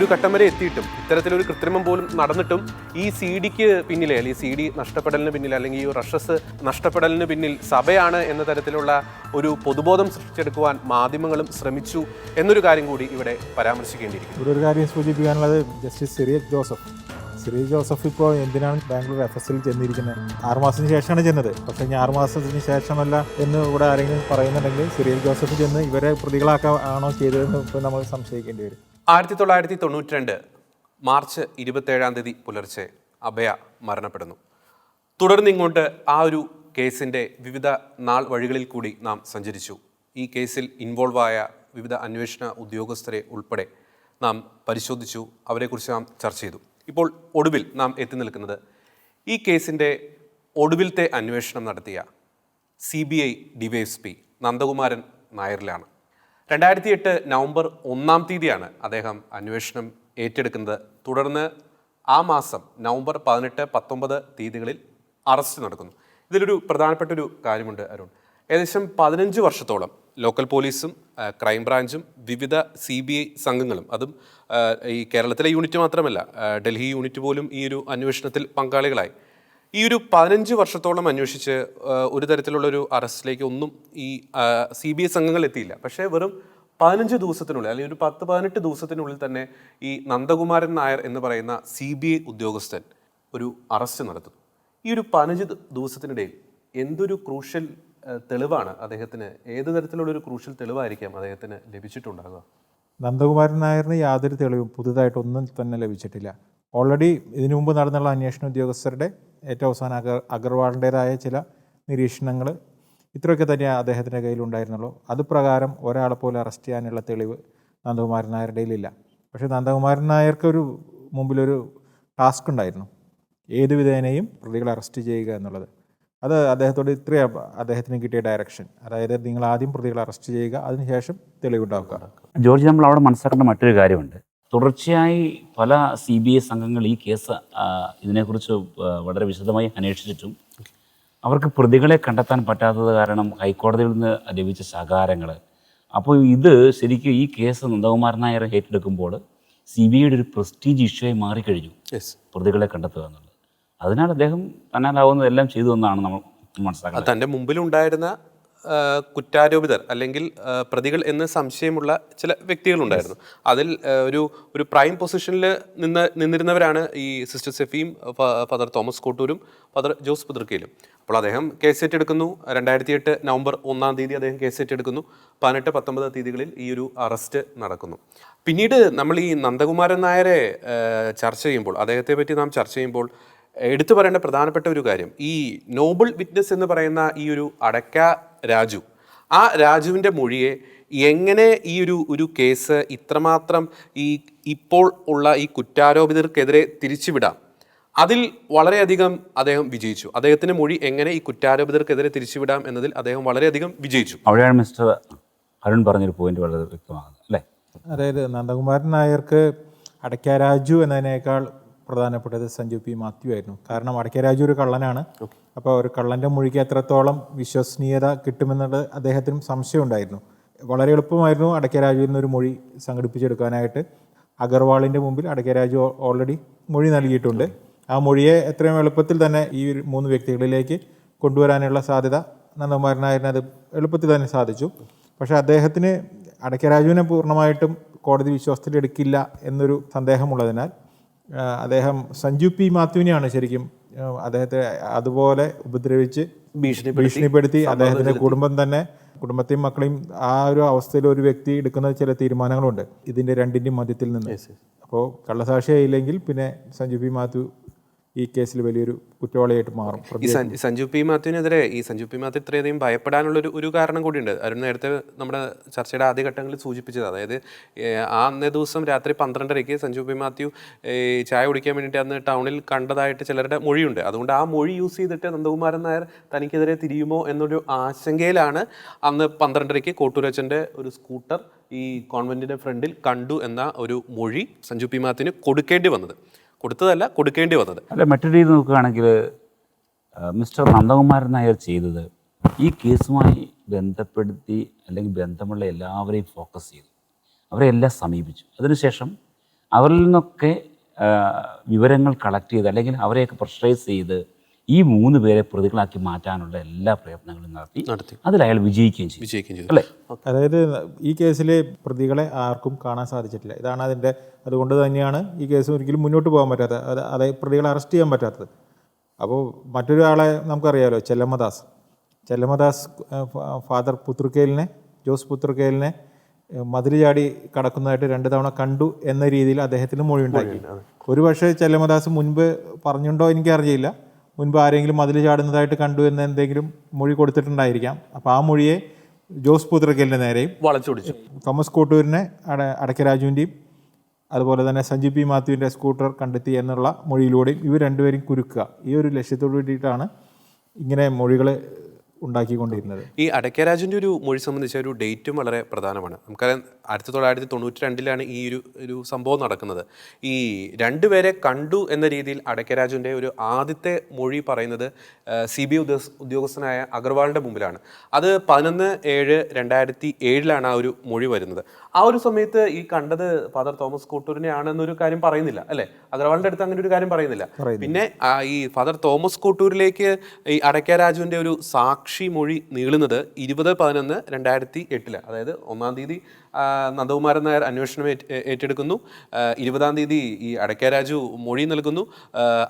ഒരു ഘട്ടം വരെ എത്തിയിട്ടും ഇത്തരത്തിലൊരു കൃത്രിമം പോലും നടന്നിട്ടും ഈ സി ഡിക്ക് പിന്നിലെ അല്ലെങ്കിൽ സി ഡി നഷ്ടപ്പെടലിന് പിന്നിൽ അല്ലെങ്കിൽ ഈ റഷസ് നഷ്ടപ്പെടലിന് പിന്നിൽ സഭയാണ് എന്ന തരത്തിലുള്ള ഒരു പൊതുബോധം സൃഷ്ടിച്ചെടുക്കുവാൻ മാധ്യമങ്ങളും ശ്രമിച്ചു എന്നൊരു കാര്യം കൂടി ഇവിടെ പരാമർശിക്കേണ്ടിയിരിക്കുന്നു. ഒരു കാര്യം സൂചിപ്പിക്കാനുള്ളത് ജസ്റ്റിസ് സിറിയക് ജോസഫ്. ശ്രീ ജോസഫ് ഇപ്പോൾ എന്തിനാണ് ബാംഗ്ലൂർ എഫ് എസിൽ ചെന്നിരിക്കുന്നത്? ആറുമാസത്തിന് ശേഷമാണ് ചെന്നത്. പക്ഷേ ഇനി ആറുമാസത്തിന് ശേഷമല്ല എന്ന് ഇവിടെ ആരെങ്കിലും പറയുന്നുണ്ടെങ്കിൽ സിറിയക് ജോസഫ് ചെന്ന് ഇവരെ പ്രതികളാക്കാൻ ആണോ ചെയ്തതെന്ന് ഇപ്പോൾ നമ്മൾ സംശയിക്കേണ്ടി വരും. ആയിരത്തി തൊള്ളായിരത്തി തൊണ്ണൂറ്റി രണ്ട് മാർച്ച് ഇരുപത്തേഴാം തീയതി പുലർച്ചെ അഭയ മരണപ്പെടുന്നു. തുടർന്ന് ഇങ്ങോട്ട് ആ ഒരു കേസിന്റെ വിവിധ നാൾ വഴികളിൽ കൂടി നാം സഞ്ചരിച്ചു. ഈ കേസിൽ ഇൻവോൾവ് ആയ വിവിധ അന്വേഷണ ഉദ്യോഗസ്ഥരെ ഉൾപ്പെടെ നാം പരിശോധിച്ചു. അവരെക്കുറിച്ച് നാം ചർച്ച ചെയ്തു. ഇപ്പോൾ ഒടുവിൽ നാം എത്തി നിൽക്കുന്നത് ഈ കേസിന്റെ ഒടുവിലത്തെ അന്വേഷണം നടത്തിയ C B I DYSP Nandakumaran നായരിലാണ്. രണ്ടായിരത്തി എട്ട് നവംബർ ഒന്നാം തീയതിയാണ് അദ്ദേഹം അന്വേഷണം ഏറ്റെടുക്കുന്നത്. തുടർന്ന് ആ മാസം നവംബർ പതിനെട്ട് പത്തൊമ്പത് തീയതികളിൽ അറസ്റ്റ് നടക്കുന്നു. ഇതിലൊരു പ്രധാനപ്പെട്ട ഒരു കാര്യമുണ്ട് അരുൺ. ഏകദേശം പതിനഞ്ച് വർഷത്തോളം ലോക്കൽ പോലീസും ക്രൈംബ്രാഞ്ചും വിവിധ സി ബി ഐ സംഘങ്ങളും അതും ഈ കേരളത്തിലെ യൂണിറ്റ് മാത്രമല്ല ഡൽഹി യൂണിറ്റ് പോലും ഈ ഒരു അന്വേഷണത്തിൽ പങ്കാളികളായി. ഈ ഒരു പതിനഞ്ച് വർഷത്തോളം അന്വേഷിച്ച് ഒരു തരത്തിലുള്ള ഒരു അറസ്റ്റിലേക്ക് ഒന്നും ഈ സി ബി ഐ സംഘങ്ങൾ എത്തിയില്ല. പക്ഷേ വെറും പതിനഞ്ച് ദിവസത്തിനുള്ളിൽ അല്ലെങ്കിൽ ഒരു പത്ത് പതിനെട്ട് ദിവസത്തിനുള്ളിൽ തന്നെ ഈ നന്ദകുമാരൻ നായർ എന്ന് പറയുന്ന സി ബി ഐ ഉദ്യോഗസ്ഥൻ ഒരു അറസ്റ്റ് നടത്തും ഈ ഒരു പതിനഞ്ച് ദിവസത്തിനിടയിൽ എന്തൊരു ക്രൂഷ്യൽ തെളിവാണ് അദ്ദേഹത്തിന് ഏത് തരത്തിലുള്ള ഒരു ക്രൂഷ്യൽ തെളിവായിരിക്കാം അദ്ദേഹത്തിന് ലഭിച്ചിട്ടുണ്ടാകുക നന്ദകുമാരൻ നായറിന് യാതൊരു തെളിവും പുതുതായിട്ടൊന്നും തന്നെ ലഭിച്ചിട്ടില്ല. ഓൾറെഡി ഇതിനു മുമ്പ് നടന്നുള്ള അന്വേഷണ ഉദ്യോഗസ്ഥരുടെ ഏറ്റവും അവസാനം അഗർ അഗർവാളിന്റേതായ ചില നിരീക്ഷണങ്ങൾ ഇത്രയൊക്കെ തന്നെ അദ്ദേഹത്തിന്റെ കയ്യിലുണ്ടായിരുന്നുള്ളൂ. അത് പ്രകാരം ഒരാളെ പോലും അറസ്റ്റ് ചെയ്യാനുള്ള തെളിവ് നന്ദകുമാരൻ നായരുടെ ഇല്ല പക്ഷേ നന്ദകുമാരൻ നായർക്കൊരു മുമ്പിലൊരു ടാസ്ക് ഉണ്ടായിരുന്നു. ഏത് വിധേനയും പ്രതികളെ അറസ്റ്റ് ചെയ്യുക എന്നുള്ളത്. അത് അദ്ദേഹത്തോട് ഇത്രയും അദ്ദേഹത്തിന് കിട്ടിയ ഡയറക്ഷൻ അതായത് നിങ്ങൾ ആദ്യം പ്രതികളെ അറസ്റ്റ് ചെയ്യുക അതിനുശേഷം തെളിവുണ്ടാക്കുക. ജോർജ് നമ്മൾ അവിടെ മനസ്സിലാക്കേണ്ട മറ്റൊരു കാര്യമുണ്ട്. തുടർച്ചയായി പല സി ബി ഐ സംഘങ്ങൾ ഈ കേസ് ഇതിനെക്കുറിച്ച് വളരെ വിശദമായി അന്വേഷിച്ചിട്ടും അവർക്ക് പ്രതികളെ കണ്ടെത്താൻ പറ്റാത്തത് കാരണം ഹൈക്കോടതിയിൽ നിന്ന് ലഭിച്ച ശകാരങ്ങൾ അപ്പോൾ ഇത് ശരിക്കും ഈ കേസ് നന്ദകുമാരൻ നായർ ഏറ്റെടുക്കുമ്പോൾ സി ബി ഐയുടെ ഒരു പ്രസ്റ്റീജ് ഇഷ്യൂ ആയി മാറിക്കഴിഞ്ഞു പ്രതികളെ കണ്ടെത്തുക എന്നുള്ളത്. അതിനാൽ അദ്ദേഹം തന്നാലാവുന്നതെല്ലാം ചെയ്തു എന്നാണ് നമ്മൾ മനസ്സിലാക്കുന്നത്. തന്റെ മുമ്പിലുണ്ടായിരുന്ന കുറ്റാരോപിതർ അല്ലെങ്കിൽ പ്രതികൾ എന്ന് സംശയമുള്ള ചില വ്യക്തികളുണ്ടായിരുന്നു. അതിൽ ഒരു ഒരു പ്രൈം പൊസിഷനിൽ നിന്ന് നിന്നിരുന്നവരാണ് ഈ സിസ്റ്റർ സെഫിയും ഫാദർ തോമസ് കോട്ടൂരും ഫാദർ ജോസ് പുതർക്കയിലും. അപ്പോൾ അദ്ദേഹം കേസ് ഏറ്റെടുക്കുന്നു. രണ്ടായിരത്തി എട്ട് നവംബർ ഒന്നാം തീയതി അദ്ദേഹം കേസ് ഏറ്റെടുക്കുന്നു. പതിനെട്ട് പത്തൊമ്പത് തീയതികളിൽ ഈ ഒരു അറസ്റ്റ് നടക്കുന്നു. പിന്നീട് നമ്മൾ ഈ നന്ദകുമാരൻ നായരെ ചർച്ച ചെയ്യുമ്പോൾ അദ്ദേഹത്തെ പറ്റി നാം ചർച്ച ചെയ്യുമ്പോൾ എടുത്തു പറയേണ്ട പ്രധാനപ്പെട്ട ഒരു കാര്യം. ഈ നോബിൾ വിറ്റ്നസ് എന്ന് പറയുന്ന ഈ ഒരു അടക്ക രാജു ആ രാജുവിന്റെ മൊഴിയെ എങ്ങനെ ഈ ഒരു ഒരു കേസ് ഇത്രമാത്രം ഈ ഇപ്പോൾ ഉള്ള ഈ കുറ്റാരോപിതർക്കെതിരെ തിരിച്ചുവിടാം? അതിൽ വളരെയധികം അദ്ദേഹം വിജയിച്ചു. അദ്ദേഹത്തിന്റെ മൊഴി എങ്ങനെ ഈ കുറ്റാരോപിതർക്കെതിരെ തിരിച്ചുവിടാം എന്നതിൽ അദ്ദേഹം വളരെയധികം വിജയിച്ചു. അവിടെയാണ് മിസ്റ്റർ അരുൺ പറഞ്ഞൊരു പോയിന്റ് വളരെ വ്യക്തമാകുന്നത് അല്ലേ? അതായത് നന്ദകുമാരൻ നായർക്ക് അടയ്ക്കാരാജു എന്നതിനേക്കാൾ പ്രധാനപ്പെട്ടത് സഞ്ജു പി മാത്യു ആയിരുന്നു. കാരണം അടയ്ക്കാരാജു ഒരു കള്ളനാണ്. അപ്പോൾ ഒരു കള്ളന്റെ മൊഴിക്ക് എത്രത്തോളം വിശ്വസനീയത കിട്ടുമെന്നുള്ളത് അദ്ദേഹത്തിനും സംശയമുണ്ടായിരുന്നു വളരെ എളുപ്പമായിരുന്നു അടയ്ക്കാരാജുവിൽ നിന്നൊരു മൊഴി സംഘടിപ്പിച്ചെടുക്കാനായിട്ട്. അഗർവാളിന്റെ മുമ്പിൽ അടയ്ക്കാരാജു ഓൾറെഡി മൊഴി നൽകിയിട്ടുണ്ട്. ആ മൊഴിയെ എത്രയും എളുപ്പത്തിൽ തന്നെ ഈ മൂന്ന് വ്യക്തികളിലേക്ക് കൊണ്ടുവരാനുള്ള സാധ്യത നന്ദകുമാരനായിരുന്നത് നായരിന് അത് എളുപ്പത്തിൽ തന്നെ സാധിച്ചു. പക്ഷേ അദ്ദേഹത്തിന് അടക്കരാജുവിനെ പൂർണമായിട്ടും കോടതി വിശ്വാസത്തിലെടുക്കില്ല എന്നൊരു സന്ദേഹമുള്ളതിനാൽ അദ്ദേഹം സഞ്ജു പി മാത്യുവിനെയാണ് ശരിക്കും അദ്ദേഹത്തെ അതുപോലെ ഉപദ്രവിച്ച് ഭീഷണിപ്പെടുത്തി ഭീഷണിപ്പെടുത്തി അദ്ദേഹത്തിന്റെ കുടുംബം തന്നെ കുടുംബത്തെയും മക്കളെയും ആ ഒരു അവസ്ഥയിൽ ഒരു വ്യക്തി എടുക്കുന്ന ചില തീരുമാനങ്ങളുണ്ട്. ഇതിന്റെ രണ്ടിന്റെയും മധ്യത്തിൽ നിന്ന്. അപ്പോൾ കള്ളസാക്ഷിയായില്ലെങ്കിൽ പിന്നെ സഞ്ജു പി മാത്യു ഈ കേസിൽ വലിയൊരു കുറ്റവാളിയായിട്ട് മാറും. ഈ സഞ്ജു പി മാത്യുവിനെതിരെ ഈ സഞ്ജു പി മാത്യു ഇത്രയധികം ഭയപ്പെടാനുള്ള ഒരു ഒരു കാരണം കൂടിയുണ്ട്. അരുൺ നേരത്തെ നമ്മുടെ ചർച്ചയുടെ ആദ്യ ഘട്ടങ്ങളിൽ സൂചിപ്പിച്ചത് അതായത് ആ അന്നേ ദിവസം രാത്രി പന്ത്രണ്ടരയ്ക്ക് സഞ്ജു പി മാത്യു ചായ കുടിക്കാൻ വേണ്ടിയിട്ട് അന്ന് ടൗണിൽ കണ്ടതായിട്ട് ചിലരുടെ മൊഴിയുണ്ട്. അതുകൊണ്ട് ആ മൊഴി യൂസ് ചെയ്തിട്ട് നന്ദകുമാരൻ നായർ തനിക്കെതിരെ തിരിയുമോ എന്നൊരു ആശങ്കയിലാണ് അന്ന് പന്ത്രണ്ടരയ്ക്ക് കോട്ടൂരച്ചന്റെ ഒരു സ്കൂട്ടർ ഈ കോൺവെന്റിന്റെ ഫ്രണ്ടിൽ കണ്ടു എന്ന ഒരു മൊഴി സഞ്ജു പി മാത്യുവിന് കൊടുക്കേണ്ടി വന്നത്. കൊടുത്തതല്ല കൊടുക്കേണ്ടി വന്നത്. അല്ല മറ്റൊരു രീതി നോക്കുകയാണെങ്കിൽ മിസ്റ്റർ നന്ദകുമാരൻ നായർ ചെയ്തത് ഈ കേസുമായി ബന്ധപ്പെടുത്തി അല്ലെങ്കിൽ ബന്ധമുള്ള എല്ലാവരെയും ഫോക്കസ് ചെയ്തു. അവരെ എല്ലാം സമീപിച്ചു. അതിനുശേഷം അവരിൽ നിന്നൊക്കെ വിവരങ്ങൾ കളക്ട് ചെയ്ത് അല്ലെങ്കിൽ അവരെയൊക്കെ പ്രഷറൈസ് ചെയ്ത് ഈ മൂന്ന് പേരെ പ്രതികളാക്കി മാറ്റാനുള്ള എല്ലാ പ്രയത്നങ്ങളും നടത്തി നടത്തി. അതിൽ അയാൾ വിജയിക്കുകയും ചെയ്തു. വിജയിക്കുകയും ചെയ്തു. അല്ലേ? അതായത് ഈ കേസിലെ പ്രതികളെ ആർക്കും കാണാൻ സാധിച്ചിട്ടില്ല. ഇതാണ് അതിന്റെ അതുകൊണ്ട് തന്നെയാണ് ഈ കേസ് ഒരിക്കലും മുന്നോട്ട് പോകാൻ പറ്റാത്തത്. അത് അതായത് പ്രതികളെ അറസ്റ്റ് ചെയ്യാൻ പറ്റാത്തത്. അപ്പോൾ മറ്റൊരാളെ നമുക്കറിയാമല്ലോ ചെല്ലമ്മദാസ്. ചെല്ലമ്മദാസ് ഫാദർ പുത്രക്കേലിനെ ജോസ് പുത്രക്കേലിനെ മതിൽ ചാടി കടക്കുന്നതായിട്ട് രണ്ട് തവണ കണ്ടു എന്ന രീതിയിൽ അദ്ദേഹത്തിന് മൊഴി ഉണ്ടാക്കി. ഒരു പക്ഷേ ചെല്ലമ്മദാസ് മുൻപ് പറഞ്ഞുണ്ടോ എനിക്കറിയില്ല. മുൻപ് ആരെങ്കിലും മതിൽ ചാടുന്നതായിട്ട് കണ്ടു എന്ന് എന്തെങ്കിലും മൊഴി കൊടുത്തിട്ടുണ്ടായിരിക്കാം. അപ്പോൾ ആ മൊഴിയെ ജോസ് പുത്രക്കേലിന്റെ നേരെയും വളച്ചൊടിച്ചു തോമസ് കോട്ടൂരിനെ അട അടക്കരാജുവിന്റെയും അതുപോലെ തന്നെ സഞ്ജീവ് പി മാത്യുവിന്റെ സ്കൂട്ടർ കണ്ടെത്തി എന്നുള്ള മൊഴിയിലൂടെയും ഇവർ രണ്ടുപേരും കുരുക്കുക. ഈ ഒരു ലക്ഷ്യത്തോട് വേണ്ടിയിട്ടാണ് ഇങ്ങനെ മൊഴികൾ ഉണ്ടാക്കിക്കൊണ്ടിരുന്നത്. ഈ അടക്കരാജന്റെ ഒരു മൊഴി സംബന്ധിച്ച ഒരു ഡേറ്റും വളരെ പ്രധാനമാണ്. നമുക്കറിയാം ആയിരത്തി തൊള്ളായിരത്തി തൊണ്ണൂറ്റി രണ്ടിലാണ് ഈ ഒരു ഒരു സംഭവം നടക്കുന്നത്. ഈ രണ്ടുപേരെ കണ്ടു എന്ന രീതിയിൽ അടക്കരാജിന്റെ ഒരു ആദ്യത്തെ മൊഴി പറയുന്നത് സി ബി ഉദ്യോഗ ഉദ്യോഗസ്ഥനായ അഗർവാളിന്റെ മുമ്പിലാണ്. അത് പതിനൊന്ന് ഏഴ് രണ്ടായിരത്തി ഏഴിലാണ് ആ ഒരു മൊഴി വരുന്നത്. ആ ഒരു സമയത്ത് ഈ കണ്ടത് ഫാദർ തോമസ് കോട്ടൂരിനെ ആണെന്നൊരു കാര്യം പറയുന്നില്ല അല്ലേ? അഗർവാളിന്റെ അടുത്ത് അങ്ങനെ ഒരു കാര്യം പറയുന്നില്ല. പിന്നെ ഈ ഫാദർ തോമസ് കോട്ടൂരിലേക്ക് ഈ അടയ്ക്ക രാജുവിന്റെ ഒരു സാക്ഷി മൊഴി നീളുന്നത് ഇരുപത് പതിനൊന്ന് രണ്ടായിരത്തി എട്ടിൽ. അതായത് ഒന്നാം തീയതി നന്ദകുമാരൻ നായർ അന്വേഷണം ഏറ്റെടുക്കുന്നു. ഇരുപതാം തീയതി ഈ അടയ്ക്ക രാജു മൊഴി നൽകുന്നു.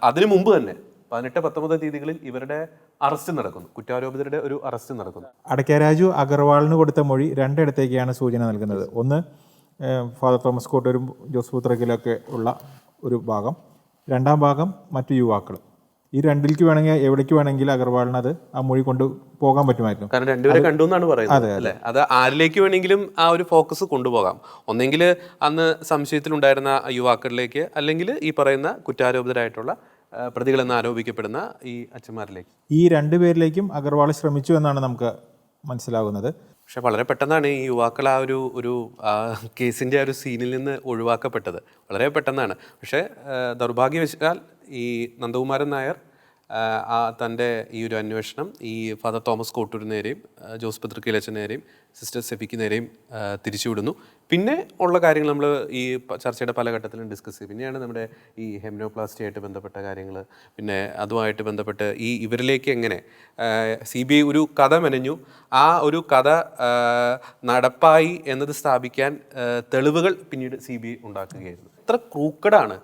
അതിനു മുമ്പ് തന്നെ പതിനെട്ട് പത്തൊമ്പത് തീയതികളിൽ ഇവരുടെ അറസ്റ്റ് നടക്കുന്നു. കുറ്റാരോപിതരുടെ ഒരു അറസ്റ്റ് നടക്കുന്നു. അടക്കരാജു അഗർവാളിന് കൊടുത്ത മൊഴി രണ്ടിടത്തേക്കാണ് സൂചന നൽകുന്നത്. ഒന്ന് ഫാദർ തോമസ് കോട്ടൂരും ജോസ് പുത്രക്കിലൊക്കെ ഉള്ള ഒരു ഭാഗം. രണ്ടാം ഭാഗം മറ്റു യുവാക്കൾ ഈ രണ്ടിലേക്ക് വേണമെങ്കിൽ എവിടേക്ക് വേണമെങ്കിൽ അഗർവാളിന് അത് ആ മൊഴി കൊണ്ട് പോകാൻ പറ്റുമായിരുന്നു. കാരണം രണ്ടുപേരെ കണ്ടു എന്നാണ് പറയുന്നത് അല്ലേ? അത് ആരിലേക്ക് വേണമെങ്കിലും ആ ഒരു ഫോക്കസ് കൊണ്ടുപോകാം. ഒന്നെങ്കിൽ അന്ന് സംശയത്തിലുണ്ടായിരുന്ന യുവാക്കളിലേക്ക് അല്ലെങ്കിൽ ഈ പറയുന്ന കുറ്റാരോപിതരായിട്ടുള്ള പ്രതികളെന്ന് ആരോപിക്കപ്പെടുന്ന ഈ അച്ഛന്മാരിലേക്ക്. ഈ രണ്ട് പേരിലേക്കും അഗർവാൾ ശ്രമിച്ചു എന്നാണ് നമുക്ക് മനസ്സിലാകുന്നത്. പക്ഷെ വളരെ പെട്ടെന്നാണ് ഈ യുവാക്കൾ ആ ഒരു ഒരു കേസിന്റെ ആ ഒരു സീനിൽ നിന്ന് ഒഴിവാക്കപ്പെട്ടത്. വളരെ പെട്ടെന്നാണ്. പക്ഷേ ദൗർഭാഗ്യവശാൽ ഈ നന്ദകുമാരൻ നായർ തന്റെ ഈ ഒരു അന്വേഷണം ഈ ഫാദർ തോമസ് കോട്ടൂരിനേരെയും നേരെയും ജോസ് പത്രികയിലച്ചൻ നേരെയും സിസ്റ്റർ സെഫിക്ക് നേരെയും തിരിച്ചുവിടുന്നു. പിന്നെ ഉള്ള കാര്യങ്ങൾ നമ്മൾ ഈ ചർച്ചയുടെ പല ഘട്ടത്തിലും ഡിസ്കസ് ചെയ്യും. പിന്നെയാണ് നമ്മുടെ ഈ ഹെമിനോപ്ലാസ്റ്റി ആയിട്ട് ബന്ധപ്പെട്ട കാര്യങ്ങൾ പിന്നെ അതുമായിട്ട് ബന്ധപ്പെട്ട് ഈ ഇവരിലേക്ക് എങ്ങനെ സി ബി ഐ ഒരു കഥ മെനഞ്ഞു. ആ ഒരു കഥ നടപ്പായി എന്നത് സ്ഥാപിക്കാൻ തെളിവുകൾ പിന്നീട് സി ബി ഐ ഉണ്ടാക്കുകയായിരുന്നു. എത്ര ക്രൂക്കഡാണ്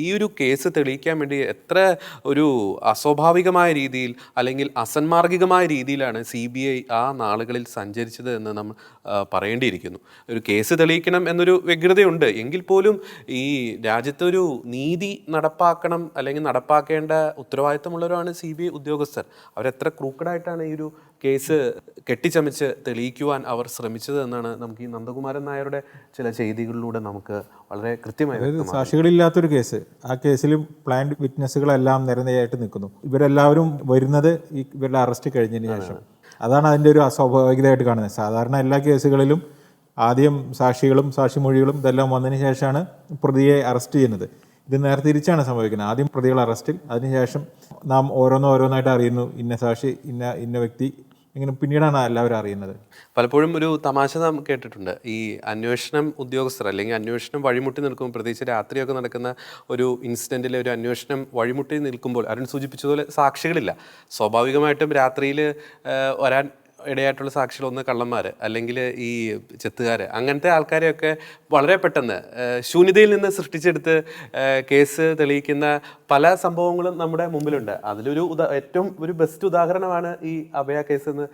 ഈ ഒരു കേസ് തെളിയിക്കാൻ വേണ്ടി എത്ര ഒരു അസ്വാഭാവികമായ രീതിയിൽ അല്ലെങ്കിൽ അസന്മാർഗികമായ രീതിയിലാണ് സി ബി ഐ ആ നാളുകളിൽ സഞ്ചരിച്ചത് എന്ന് നമ്മൾ പറയേണ്ടിയിരിക്കുന്നു. ഒരു കേസ് തെളിയിക്കണം എന്നൊരു വ്യഗ്രതയുണ്ട്. എങ്കിൽ പോലും ഈ രാജ്യത്തൊരു നീതി നടപ്പാക്കണം അല്ലെങ്കിൽ നടപ്പാക്കേണ്ട ഉത്തരവാദിത്തമുള്ളവരാണ് സി ബി ഐ ഉദ്യോഗസ്ഥർ. അവരെത്ര ക്രൂക്കഡായിട്ടാണ് ഈ ഒരു കേസ് കെട്ടിച്ചമച്ച് തെളിയിക്കുവാൻ അവർ ശ്രമിച്ചത് എന്നാണ് നമുക്ക് ഈ നന്ദകുമാരൻ നായരുടെ ചില ചെയ്തികളിലൂടെ നമുക്ക് വളരെ കൃത്യമായി അതായത് സാക്ഷികളില്ലാത്തൊരു കേസ്. ആ കേസിൽ പ്ലാന്റ് വിറ്റ്നസ്സുകളെല്ലാം നിരനിരയായിട്ട് നിൽക്കുന്നു. ഇവരെല്ലാവരും വരുന്നത് ഈ ഇവരുടെ അറസ്റ്റ് കഴിഞ്ഞതിന് ശേഷം. അതാണ് അതിന്റെ ഒരു അസ്വാഭാവികതയായിട്ട് കാണുന്നത്. സാധാരണ എല്ലാ കേസുകളിലും ആദ്യം സാക്ഷികളും സാക്ഷിമൊഴികളും ഇതെല്ലാം വന്നതിന് ശേഷമാണ് പ്രതിയെ അറസ്റ്റ് ചെയ്യുന്നത്. ഇത് നേരെ തിരിച്ചാണ് സംഭവിക്കുന്നത്. ആദ്യം പ്രതികൾ അറസ്റ്റിൽ അതിനുശേഷം നാം ഓരോന്നോരോന്നായിട്ട് അറിയുന്നു. ഇന്ന സാക്ഷി ഇന്ന ഇന്ന വ്യക്തി ഇങ്ങനെ പിന്നീടാണ് എല്ലാവരും അറിയുന്നത്? പലപ്പോഴും ഒരു തമാശ നാം കേട്ടിട്ടുണ്ട്. ഈ അന്വേഷണം ഉദ്യോഗസ്ഥർ അല്ലെങ്കിൽ അന്വേഷണം വഴിമുട്ടി നിൽക്കുമ്പോൾ പ്രത്യേകിച്ച് രാത്രിയൊക്കെ നടക്കുന്ന ഒരു ഇൻസിഡന്റിൽ ഒരു അന്വേഷണം വഴിമുട്ടി നിൽക്കുമ്പോൾ അരുൺ സൂചിപ്പിച്ചതുപോലെ സാക്ഷികളില്ല. സ്വാഭാവികമായിട്ടും രാത്രിയിൽ വരാൻ ഇടയായിട്ടുള്ള സാക്ഷികൾ ഒന്ന് കള്ളന്മാർ അല്ലെങ്കിൽ ഈ ചെത്തുകാർ അങ്ങനത്തെ ആൾക്കാരെയൊക്കെ വളരെ പെട്ടെന്ന് ശൂന്യതയിൽ നിന്ന് സൃഷ്ടിച്ചെടുത്ത് കേസ് തെളിയിക്കുന്ന പല സംഭവങ്ങളും നമ്മുടെ മുമ്പിലുണ്ട്. അതിലൊരു ഉദാ ഏറ്റവും ഒരു ബെസ്റ്റ് ഉദാഹരണമാണ് ഈ അഭയ കേസ് എന്ന്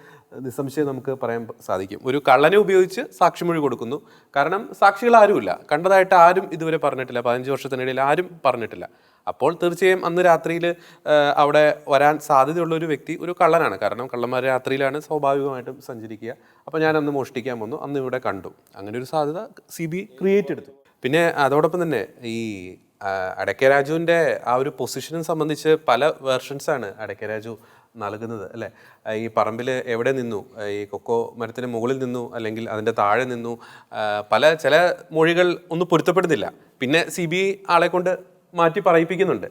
നിസ്സംശയം നമുക്ക് പറയാൻ സാധിക്കും. ഒരു കള്ളനെ ഉപയോഗിച്ച് സാക്ഷിമൊഴി കൊടുക്കുന്നു. കാരണം സാക്ഷികൾ ആരുമില്ല കണ്ടതായിട്ട് ആരും ഇതുവരെ പറഞ്ഞിട്ടില്ല. പതിനഞ്ച് വർഷത്തിനിടയിൽ ആരും പറഞ്ഞിട്ടില്ല. അപ്പോൾ തീർച്ചയായും അന്ന് രാത്രിയിൽ അവിടെ വരാൻ സാധ്യതയുള്ള ഒരു വ്യക്തി ഒരു കള്ളനാണ്. കാരണം കള്ളന്മാർ രാത്രിയിലാണ് സ്വാഭാവികമായിട്ടും സഞ്ചരിക്കുക. അപ്പോൾ ഞാൻ അന്ന് മോഷ്ടിക്കാൻ വന്നു. അന്ന് ഇവിടെ കണ്ടു. അങ്ങനെ ഒരു സാധ്യത സി ബി ക്രിയേറ്റ് എടുത്തു. പിന്നെ അതോടൊപ്പം തന്നെ ഈ അടയ്ക്ക രാജുവിന്റെ ആ ഒരു പൊസിഷനും സംബന്ധിച്ച് പല വേർഷൻസാണ് അടയ്ക്ക രാജു നൽകുന്നത് അല്ലേ? ഈ പറമ്പിൽ എവിടെ നിന്നു? ഈ കൊക്കോ മരത്തിന് മുകളിൽ നിന്നു? അല്ലെങ്കിൽ അതിന്റെ താഴെ നിന്നു? പല ചില മൊഴികൾ ഒന്നും പൊരുത്തപ്പെടുന്നില്ല. പിന്നെ സി ബി ആളെ കൊണ്ട് മാറ്റി പറയിപ്പിക്കുന്നുണ്ട്.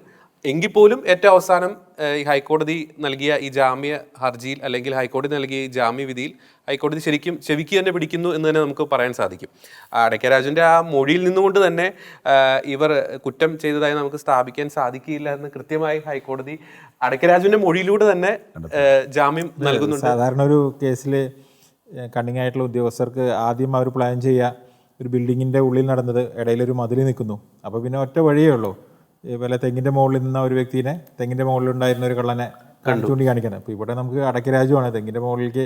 എങ്കിൽ പോലും ഏറ്റവും അവസാനം ഈ ഹൈക്കോടതി നൽകിയ ഈ ജാമ്യ ഹർജിയിൽ അല്ലെങ്കിൽ ഹൈക്കോടതി നൽകിയ ഈ ജാമ്യ വിധിയിൽ ഹൈക്കോടതി ശരിക്കും ചെവിക്ക് തന്നെ പിടിക്കുന്നു എന്ന് തന്നെ നമുക്ക് പറയാൻ സാധിക്കും. ആ അടയ്ക്കരാജുവിന്റെ ആ മൊഴിയിൽ നിന്നുകൊണ്ട് തന്നെ ഇവർ കുറ്റം ചെയ്തതായി നമുക്ക് സ്ഥാപിക്കാൻ സാധിക്കില്ല എന്ന് കൃത്യമായി ഹൈക്കോടതി അടയ്ക്കരാജുവിന്റെ മൊഴിയിലൂടെ തന്നെ ജാമ്യം നൽകുന്നുണ്ട്. സാധാരണ ഒരു കേസിൽ കണ്ണിങ് ആയിട്ടുള്ള ഉദ്യോഗസ്ഥർക്ക് ആദ്യം അവർ പ്ലാൻ ചെയ്യുക. ഒരു ബിൽഡിങ്ങിന്റെ ഉള്ളിൽ നടന്നത് ഇടയിലൊരു മതിൽ നിൽക്കുന്നു. അപ്പോൾ പിന്നെ ഒറ്റ വഴിയേ ഉള്ളൂ. വല്ല തെങ്ങിന്റെ മുകളിൽ നിന്ന ഒരു വ്യക്തിനെ തെങ്ങിന്റെ മുകളിലുണ്ടായിരുന്ന ഒരു കള്ളനെ ചൂണ്ടി കാണിക്കണം അപ്പോൾ ഇവിടെ നമുക്ക് അടക്കരാജുവാണ് തെങ്ങിന്റെ മുകളിലേക്ക്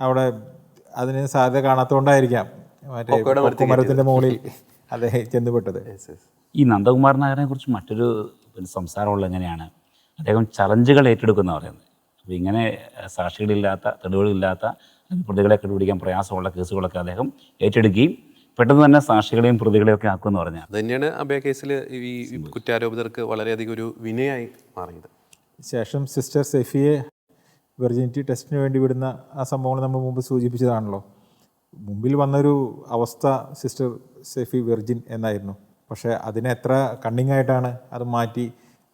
അവിടെ അതിന് സാധ്യത കാണാത്തതുകൊണ്ടായിരിക്കാം മറ്റേ മരത്തിന്റെ മുകളിൽ അദ്ദേഹം ചെന്നുപെട്ടത്. ഈ നന്ദകുമാർ നായരെ കുറിച്ച് മറ്റൊരു സംസാരമുള്ള എങ്ങനെയാണ്? അദ്ദേഹം ചലഞ്ചുകൾ ഏറ്റെടുക്കുന്ന പറയുന്നത്. അപ്പോൾ ഇങ്ങനെ സാക്ഷികളില്ലാത്ത തെളിവുകളില്ലാത്ത പ്രതികളെ കണ്ടുപിടിക്കാൻ പ്രയാസമുള്ള കേസുകളൊക്കെ അദ്ദേഹം ഏറ്റെടുക്കുകയും പെട്ടെന്ന് തന്നെ സാക്ഷികളെയും പ്രതികളെയും ഒക്കെ ആക്കുമെന്ന് പറഞ്ഞാൽ തന്നെയാണ് അഭയ കേസിൽ ഈ കുറ്റാരോപിതർക്ക് വളരെയധികം ഒരു വിനയായി മാറിയത്. ശേഷം സിസ്റ്റർ സെഫിയെ വെർജിനിറ്റി ടെസ്റ്റിന് വേണ്ടി വിടുന്ന ആ സംഭവങ്ങൾ നമ്മൾ മുമ്പ് സൂചിപ്പിച്ചതാണല്ലോ. മുമ്പിൽ വന്നൊരു അവസ്ഥ സിസ്റ്റർ സെഫി വെർജിൻ എന്നായിരുന്നു. പക്ഷേ അതിനെത്ര കണ്ണിങ്ങായിട്ടാണ് കണ്ണിങ് ആയിട്ടാണ് അത് മാറ്റി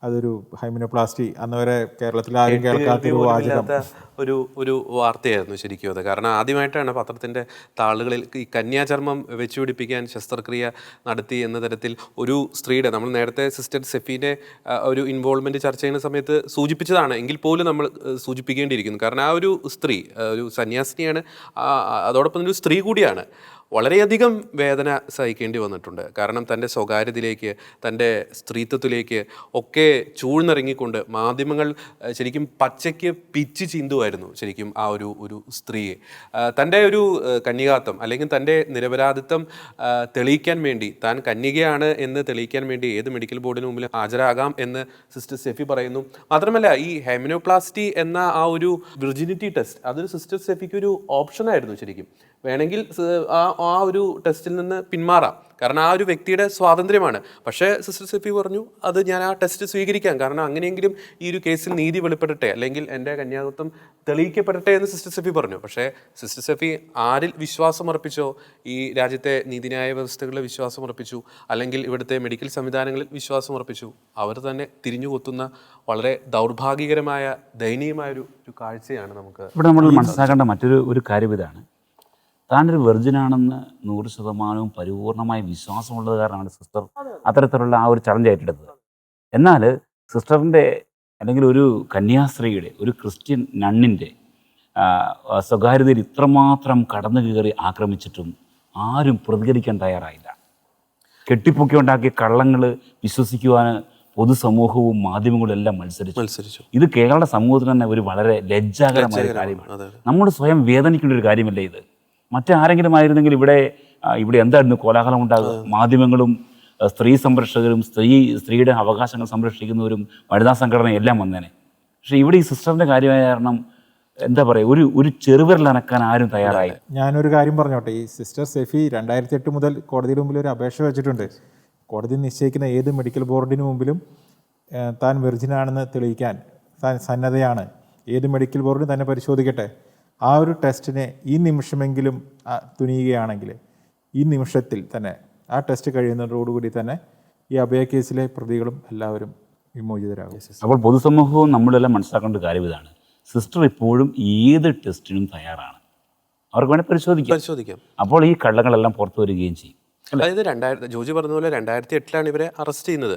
അതൊരു ഹൈമിനോപ്ലാസ്റ്റി അന്ന് വരെ കേരളത്തിൽ ആരും കേൾക്കാത്ത ഒരു വാചകം. ഒരു ഒരു വാർത്തയായിരുന്നു ശരിക്കും അത്. കാരണം ആദ്യമായിട്ടാണ് പത്രത്തിന്റെ താളുകളിൽ ഈ കന്യാചർമ്മം വെച്ചുപിടിപ്പിക്കാൻ ശസ്ത്രക്രിയ നടത്തി എന്ന തരത്തിൽ ഒരു സ്ത്രീയുടെ നമ്മൾ നേരത്തെ സിസ്റ്റർ സെഫീന്റെ ഒരു ഇൻവോൾവ്മെന്റ് ചർച്ച ചെയ്യുന്ന സമയത്ത് സൂചിപ്പിച്ചതാണ്. എങ്കിൽ പോലും നമ്മൾ സൂചിപ്പിക്കേണ്ടിയിരിക്കുന്നു. കാരണം ആ ഒരു സ്ത്രീ ഒരു സന്യാസിനിയാണ് അതോടൊപ്പം ഒരു സ്ത്രീ കൂടിയാണ്. വളരെയധികം വേദന സഹിക്കേണ്ടി വന്നിട്ടുണ്ട്. കാരണം തന്റെ സ്വകാര്യതയിലേക്ക് തന്റെ സ്ത്രീത്വത്തിലേക്ക് ഒക്കെ ചൂഴ്ന്നിറങ്ങിക്കൊണ്ട് മാധ്യമങ്ങൾ ശരിക്കും പച്ചയ്ക്ക് പിച്ച് ചീന്തുമായിരുന്നു ശരിക്കും ആ ഒരു ഒരു സ്ത്രീയെ. തന്റെ ഒരു കന്യകാത്വം അല്ലെങ്കിൽ തന്റെ നിരപരാധിത്വം തെളിയിക്കാൻ വേണ്ടി താൻ കന്യകയാണ് എന്ന് തെളിയിക്കാൻ വേണ്ടി ഏത് മെഡിക്കൽ ബോർഡിന് മുമ്പിൽ ഹാജരാകാം എന്ന് സിസ്റ്റർ സെഫി പറയുന്നു. മാത്രമല്ല ഈ ഹെമിനോപ്ലാസ്റ്റി എന്ന ആ ഒരു വിർജിനിറ്റി ടെസ്റ്റ് അതൊരു സിസ്റ്റർ സെഫിക്ക് ഒരു ഓപ്ഷനായിരുന്നു ശരിക്കും. വേണമെങ്കിൽ ആ ആ ഒരു ടെസ്റ്റിൽ നിന്ന് പിന്മാറാം. കാരണം ആ ഒരു വ്യക്തിയുടെ സ്വാതന്ത്ര്യമാണ്. പക്ഷേ സിസ്റ്റർ സെഫി പറഞ്ഞു അത് ഞാൻ ആ ടെസ്റ്റ് സ്വീകരിക്കാം. കാരണം അങ്ങനെയെങ്കിലും ഈ ഒരു കേസിൽ നീതി വെളിപ്പെടട്ടെ അല്ലെങ്കിൽ എന്റെ കന്യാകത്വം തെളിയിക്കപ്പെടട്ടെ എന്ന് സിസ്റ്റർ സെഫി പറഞ്ഞു. പക്ഷേ സിസ്റ്റർ സെഫി ആരിൽ വിശ്വാസമർപ്പിച്ചോ ഈ രാജ്യത്തെ നീതിന്യായ വ്യവസ്ഥകളിൽ വിശ്വാസമർപ്പിച്ചു അല്ലെങ്കിൽ ഇവിടുത്തെ മെഡിക്കൽ സംവിധാനങ്ങളിൽ വിശ്വാസമർപ്പിച്ചു അവർ തന്നെ തിരിഞ്ഞു കൊത്തുന്ന വളരെ ദൗർഭാഗ്യകരമായ ദയനീയമായ ഒരു ഒരു കാഴ്ചയാണ് നമുക്ക് ഇവിടെ നമ്മൾ മനസ്സിലാക്കേണ്ട മറ്റൊരു ഒരു കാര്യം ഇതാണ്. താനൊരു വെർജിനാണെന്ന് നൂറ് ശതമാനവും പരിപൂർണമായ വിശ്വാസമുള്ളത് കാരണമാണ് സിസ്റ്റർ അത്തരത്തിലുള്ള ആ ഒരു ചലഞ്ച് ഏറ്റെടുത്തത് എന്നാൽ സിസ്റ്ററിന്റെ അല്ലെങ്കിൽ ഒരു കന്യാസ്ത്രീയുടെ ഒരു ക്രിസ്ത്യൻ നണ്ണിന്റെ സ്വകാര്യതയിൽ ഇത്രമാത്രം കടന്നു കയറി ആക്രമിച്ചിട്ടും ആരും പ്രതികരിക്കാൻ തയ്യാറായില്ല. കെട്ടിപ്പൊക്കി ഉണ്ടാക്കിയ കള്ളങ്ങൾ വിശ്വസിക്കുവാൻ പൊതുസമൂഹവും മാധ്യമങ്ങളും എല്ലാം മത്സരിച്ചു. മത്സരിച്ചു. ഇത് കേരള സമൂഹത്തിന് തന്നെ ഒരു വളരെ ലജ്ജാകരമായ കാര്യമാണ്. നമ്മൾ സ്വയം വേദനിക്കേണ്ട ഒരു കാര്യമല്ലേ ഇത്? മറ്റാരെങ്കിലും ആയിരുന്നെങ്കിൽ ഇവിടെ ഇവിടെ എന്തായിരുന്നു കോലാഹലം ഉണ്ടാകുക? മാധ്യമങ്ങളും സ്ത്രീ സംരക്ഷകരും സ്ത്രീ സ്ത്രീയുടെ അവകാശങ്ങൾ സംരക്ഷിക്കുന്നവരും വനിതാ സംഘടനയും എല്ലാം വന്നേനെ. പക്ഷേ ഇവിടെ ഈ സിസ്റ്ററിന്റെ കാര്യമായ കാരണം എന്താ പറയുക? ഒരു ഒരു ചെറുവിരൽ അനക്കാൻ ആരും തയ്യാറായി ഞാനൊരു കാര്യം പറഞ്ഞോട്ടെ. ഈ സിസ്റ്റർ സെഫി രണ്ടായിരത്തി എട്ട് മുതൽ കോടതിയുടെ മുമ്പിൽ ഒരു അപേക്ഷ വെച്ചിട്ടുണ്ട്. കോടതി നിശ്ചയിക്കുന്ന ഏത് മെഡിക്കൽ ബോർഡിന് മുമ്പിലും താൻ വെർജിനാണെന്ന് തെളിയിക്കാൻ താൻ സന്നദ്ധയാണ്. ഏത് മെഡിക്കൽ ബോർഡിനും തന്നെ പരിശോധിക്കട്ടെ? ആ ഒരു ടെസ്റ്റിനെ ഈ നിമിഷമെങ്കിലും തുനിയുകയാണെങ്കിൽ ഈ നിമിഷത്തിൽ തന്നെ ആ ടെസ്റ്റ് കഴിയുന്നതോടുകൂടി തന്നെ ഈ അഭയ കേസിലെ പ്രതികളും എല്ലാവരും വിമോചിതരാകും. അപ്പോൾ പൊതുസമൂഹവും നമ്മളെല്ലാം മനസ്സിലാക്കേണ്ട ഒരു കാര്യം ഇതാണ്. സിസ്റ്റർ ഇപ്പോഴും ഏത് ടെസ്റ്റിനും തയ്യാറാണ്. അവർക്ക് വേണേൽ പരിശോധിക്കാം. പരിശോധിക്കാം. അപ്പോൾ ഈ കള്ളങ്ങളെല്ലാം പുറത്തു വരികയും ചെയ്യും. അതായത് രണ്ടായിരത്തി ജോജി പറഞ്ഞ പോലെ രണ്ടായിരത്തി എട്ടിലാണ് ഇവരെ അറസ്റ്റ് ചെയ്യുന്നത്.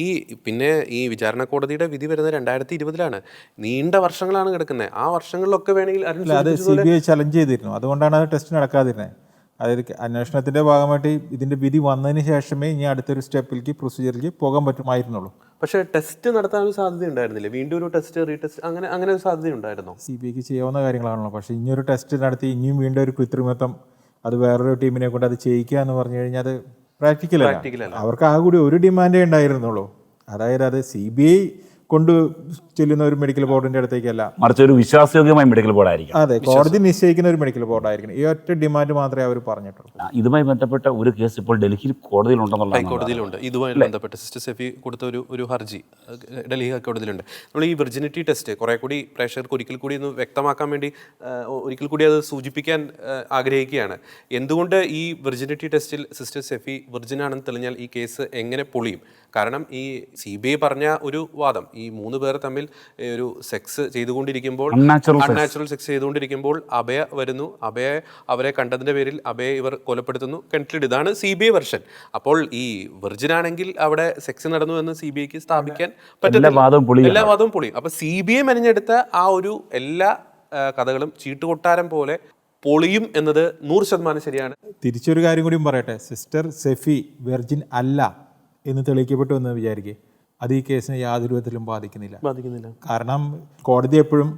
ഈ പിന്നെ ഈ വിചാരണ കോടതിയുടെ വിധി വരുന്നത് രണ്ടായിരത്തി ഇരുപതിലാണ് നീണ്ട വർഷങ്ങളാണ് കിടക്കുന്നത്. ആ വർഷങ്ങളിലൊക്കെ വേണമെങ്കിൽ അത് സി ബി ഐ ചലഞ്ച് ചെയ്തിരുന്നു. അതുകൊണ്ടാണ് അത് ടെസ്റ്റ് നടക്കാതിരുന്നത് അതായത് അന്വേഷണത്തിന്റെ ഭാഗമായിട്ട് ഇതിന്റെ വിധി വന്നതിന് ശേഷമേ ഇനി അടുത്തൊരു സ്റ്റെപ്പിലേക്ക് പ്രൊസീജിയറിലേക്ക് പോകാൻ പറ്റുമായിരുന്നുള്ളൂ. പക്ഷേ ടെസ്റ്റ് നടത്താൻ ഒരു സാധ്യത ഉണ്ടായിരുന്നില്ല വീണ്ടും ഒരു ടെസ്റ്റ് റീടെസ്റ്റ് അങ്ങനെ അങ്ങനെ ഒരു സാധ്യത ഉണ്ടായിരുന്നു സി ബി ഐക്ക് ചെയ്യാവുന്ന കാര്യങ്ങളാണല്ലോ. പക്ഷേ ഇനിയൊരു ടെസ്റ്റ് നടത്തി ഇനിയും വീണ്ടും ഒരു കൃത്രിമത്വം അത് വേറൊരു ടീമിനെ കൊണ്ട് അത് ചെയ്യിക്കുക എന്ന് പറഞ്ഞു കഴിഞ്ഞാൽ അത് പ്രാക്ടിക്കലല്ല. അവർക്ക് ആ കൂടി ഒരു ഡിമാൻഡേ ഉണ്ടായിരുന്നുള്ളൂ. അതായത് അത് സി ബി ഐ കൊണ്ട് ചെല്ലുന്ന ഒരു മെഡിക്കൽ ബോർഡിന്റെ അടുത്തേക്കല്ല. മറിച്ച് ഒരു വിശ്വാസയോഗ്യമായ മെഡിക്കൽ ബോർഡായിരിക്കും അതെ കോടതി നിശ്ചയിക്കുന്ന ഒരു മെഡിക്കൽ ബോർഡായിരിക്കണം ഈ ഒറ്റ ഡിമാൻഡ് മാത്രമേ അവർ പറഞ്ഞിട്ടുള്ളൂ. ഇതുമായി ബന്ധപ്പെട്ട ഒരു കേസ് ഇപ്പോൾ ഡൽഹിയിൽ കോടതിയിലുണ്ടെന്നുള്ള കോടതിയിലുണ്ട് ഇതുമായി ബന്ധപ്പെട്ട് സിസ്റ്റർ സെഫി കൊടുത്ത ഒരു ഒരു ഹർജി. ഡൽഹി ഹൈക്കോടതിയിലുണ്ട്. നമ്മൾ ഈ വിർജിനിറ്റി ടെസ്റ്റ് കുറെ കൂടി പ്രേക്ഷകർക്ക് ഒരിക്കൽ കൂടി ഒന്ന് വ്യക്തമാക്കാൻ വേണ്ടി ഒരിക്കൽ കൂടി അത് സൂചിപ്പിക്കാൻ ആഗ്രഹിക്കുകയാണ്. എന്തുകൊണ്ട് ഈ വിർജിനിറ്റി ടെസ്റ്റിൽ സിസ്റ്റർ സെഫി വിർജിനാണെന്ന് തെളിഞ്ഞാൽ ഈ കേസ് എങ്ങനെ പൊളിയും? കാരണം ഈ സി ബി ഐ പറഞ്ഞ ഒരു വാദം ഈ മൂന്ന് പേർ തമ്മിൽ ഒരു സെക്സ് ചെയ്തുകൊണ്ടിരിക്കുമ്പോൾ അൺനാച്ചുറൽ സെക്സ് ചെയ്തുകൊണ്ടിരിക്കുമ്പോൾ അഭയ വരുന്നു. അഭയ അവരെ കണ്ടതിന്റെ പേരിൽ അഭയെ ഇവർ കൊലപ്പെടുത്തുന്നു. കിണറ്റിലിട് ഇതാണ് സി ബി ഐ വെർഷൻ അപ്പോൾ ഈ വെർജിൻ ആണെങ്കിൽ അവിടെ സെക്സ് നടന്നു എന്ന് സി ബി ഐക്ക് സ്ഥാപിക്കാൻ പറ്റില്ല എല്ലാ വാദവും പൊളിയും അപ്പൊ സി ബി ഐ മെനഞ്ഞെടുത്ത ആ ഒരു എല്ലാ കഥകളും ചീട്ടുകൊട്ടാരം പോലെ പൊളിയും എന്നത് നൂറ് ശതമാനം ശരിയാണ്. തിരിച്ചൊരു കാര്യം കൂടിയും പറയട്ടെ. സിസ്റ്റർ സെഫി വെർജിൻ അല്ല. എന്ന് തെളിയിക്കപ്പെട്ടു എന്ന് വിചാരിക്കുക അത് ഈ കേസിനെ യാതൊരു വിധത്തിലും ബാധിക്കുന്നില്ല. ബാധിക്കുന്നില്ല. കാരണം കോടതി എപ്പോഴും